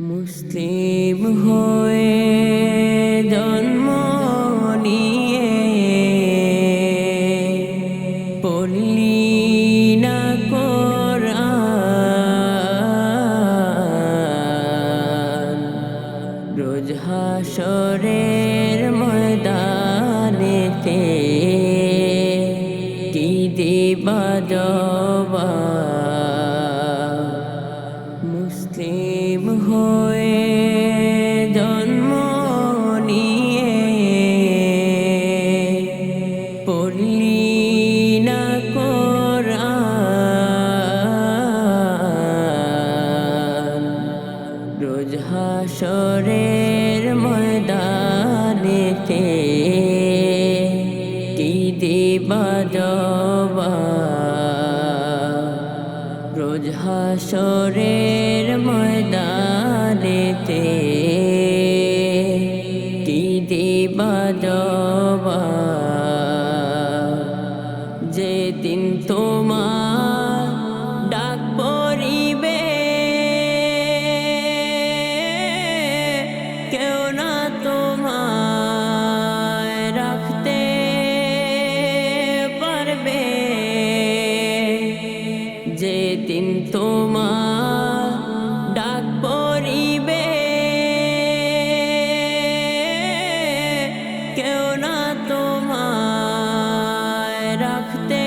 মুসলিম হয়ে জন্ম মুসলিম হয়ে হাসরের ময়দানেতে কি দিবা যেদিন তোমার তোমার ডাক পড়িবে। কেউ না তোমায় রাখতে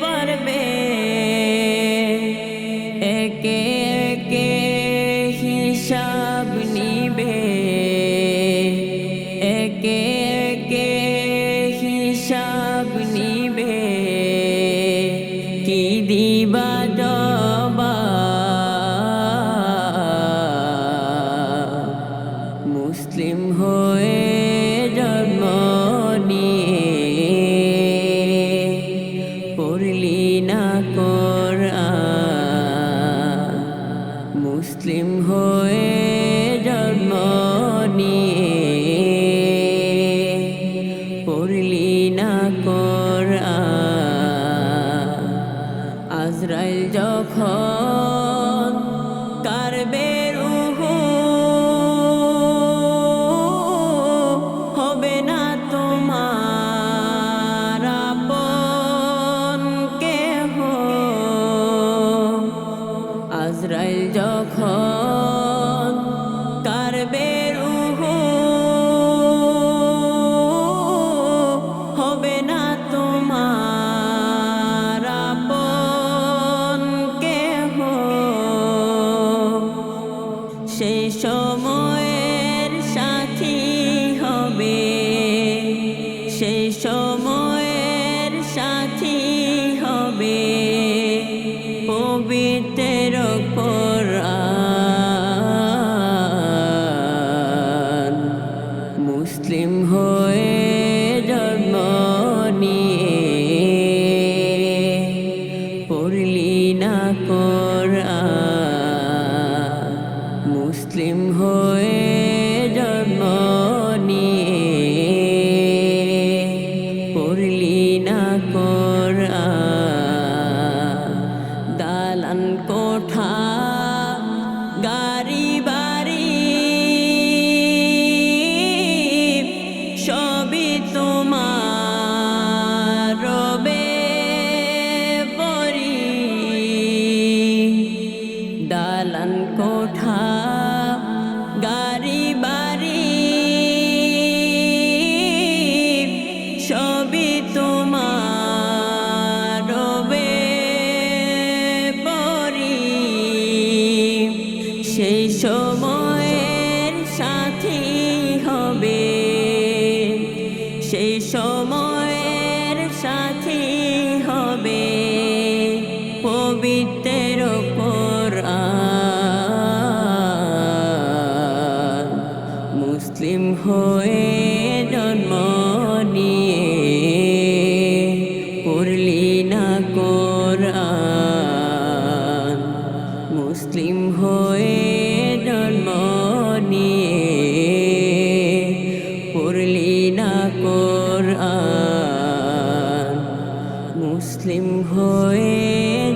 পারবে। একে একে একে কি দিবা জবাব মুসলিম হয়ে জন্ম নিয়ে পড়লি না কোরআন। মুসলিম হয়ে জন্ম নিয়ে আজরাইল যখন কারবে হবে না তোমার আপন কেহ। আজরাইল যখন সেই সময়ের সাথী হবে পবিত্র দালান কোঠা গাড়ি সেই সময়ের সাথী হবে পবিত্র কোরআন মুসলিম হয়ে জন্ম নিয়ে পড়লি না কোরআন। মুসলিম হয়ে জন্ম নিয়ে পড়লি কোরআন মুসলিম হয়ে